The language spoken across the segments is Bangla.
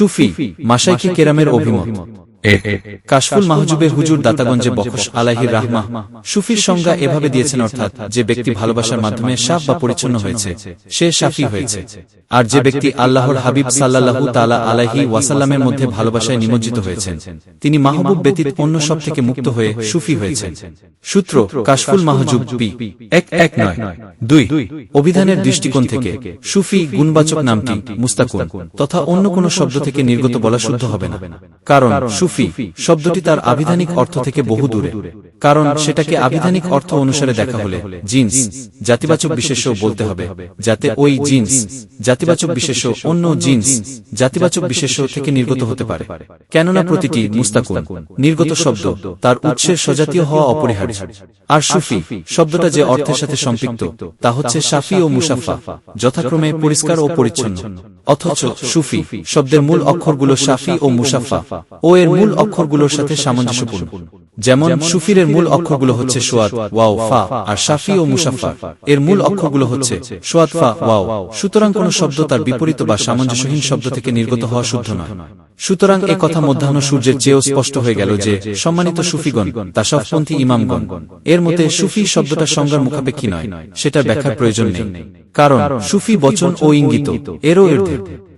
সুফি মাসাইকি কেরামের অভিমত। কাশফুল মাহজুবের হুজুর দাতাগঞ্জে বখশ আলাহির রাহমা সুফির সংজ্ঞা এভাবে দিয়েছেন, অর্থাৎ যে ব্যক্তি ভালোবাসার মাধ্যমে সাফ বা পরিচ্ছন্ন হয়েছে, সে সাফি হয়েছে। আর যে ব্যক্তি আল্লাহর হাবিব সাল্লাল্লাহু তালা আলাহি ওয়াসাল্লামের মধ্যে ভালোবাসায় নিমজ্জিত হয়েছেন, তিনি মাহবুব ব্যতীত অন্য সব থেকে মুক্ত হয়ে সুফি হয়েছেন। সূত্র কাশফুল মাহজুব পি, এক এক নয়, দুই, অভিধানের দৃষ্টিকোণ থেকে সুফি গুণবাচক নামটি মুস্তাকুন, তথা অন্য কোন শব্দ থেকে নির্গত বলা শুদ্ধ হবে না। কারণ সুফি শব্দটি তার আবিধানিক অর্থ থেকে বহু দূরে। কারণ সেটাকে আবিধানিক অর্থ অনুসারে দেখা হলে। জিন্স। জাতিবাচক বিশেষ্য বলতে হবে। যাতে ওই জিন্স জাতিবাচক বিশেষ্য অন্য জিন্স জাতিবাচক বিশেষ্য থেকে নির্গত হতে পারে। কেননা প্রতিটি মুস্তাকুন নির্গত শব্দ তার উৎসের সজাতীয় হওয়া অপরিহার্য। আর সুফি শব্দটা যে অর্থের সাথে সম্পৃক্ত তা হচ্ছে সাফি ও মুসাফা। যথাক্রমে পরিষ্কার ও পরিচ্ছন্ন। অথচ সুফি শব্দের মূল অক্ষরগুলো সাফি ও মুসাফা। ও এর মূল অক্ষরগুলোর সাথে সামঞ্জস্যপূর্ণ। যেমন সুফিরের মূল অক্ষরগুলো হচ্ছে সোয়াদ, ওয়াও, ফা আর সাফি ও মুসাফা। এর মূল অক্ষরগুলো হচ্ছে সোয়াদ, ফা, ওয়াও। সুতরাং কোন শব্দ তার বিপরীত বা সামঞ্জস্যহীন শব্দ থেকে নির্গত হওয়া শুদ্ধ নয়। সুতরাং এ কথা মধ্যাহ্ন সূর্যের চেয়েও স্পষ্ট হয়ে গেল যে সম্মানিত সুফিগণ, তাসফপন্থী ইমামগণ, এর মতে সুফি শব্দটা সংজ্ঞার মুখাপেক্ষী নয় সেটা ব্যাখ্যার প্রয়োজন নেই। কারণ সুফি বচন ও ইঙ্গিত এরও এর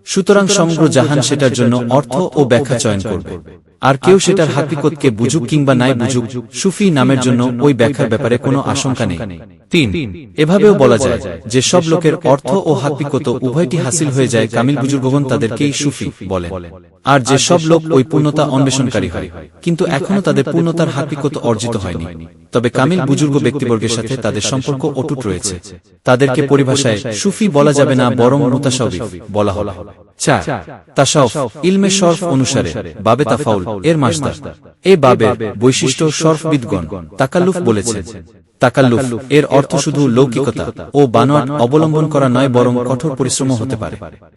সুতরাং সমগ্র জাহান সেটার জন্য অর্থ ও ব্যাখ্যা চয়ন করবে। আর কেউ সেটার হাকিকতকে বুঝুক কিংবা নাই বুঝুক সুফি নামের জন্য ওই ব্যাখ্যার ব্যাপারে কোনো আশঙ্কা নেই। তিন এভাবেও বলা যায় যে সব লোকের অর্থ ও হাকিকত উভয়টি হাসিল হয়ে যায় কামিল বুজুর্গগণ তাদেরকেই সুফি বলে আর যে সব লোক ওই পূর্ণতা অন্বেষণকারী হয়। কিন্তু এখনও তাদের পূর্ণতার হাকিকত অর্জিত হয়নি। তবে কামিল বুজুর্গ ব্যক্তিবর্গের সাথে তাদের সম্পর্ক অটুট রয়েছে। তাদেরকে পরিভাষায় সুফি বলা যাবে না বরং মুতাসাউফ বলা হল চার তাসাউফ ইলমে অনুসারে, বাবে তাফাউল, এর বৈশিষ্ট্য তাকাল্লুফ বলেছেন। তাকাল্লুফ এর অর্থ শুধু লৌকিকতা ও বানোয়াট অবলম্বন করা নয়, বরং কঠোর পরিশ্রম হতে পারে।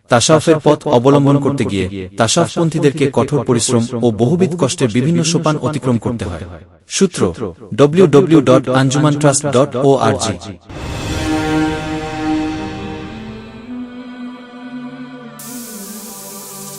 তাসাফের পথ অবলম্বন করতে গিয়ে তাসাফপন্থীদেরকে কঠোর পরিশ্রম ও বহুবিধ কষ্টের বিভিন্ন সোপান অতিক্রম করতে হয়। সূত্র W W dot Anjuman trust dot ও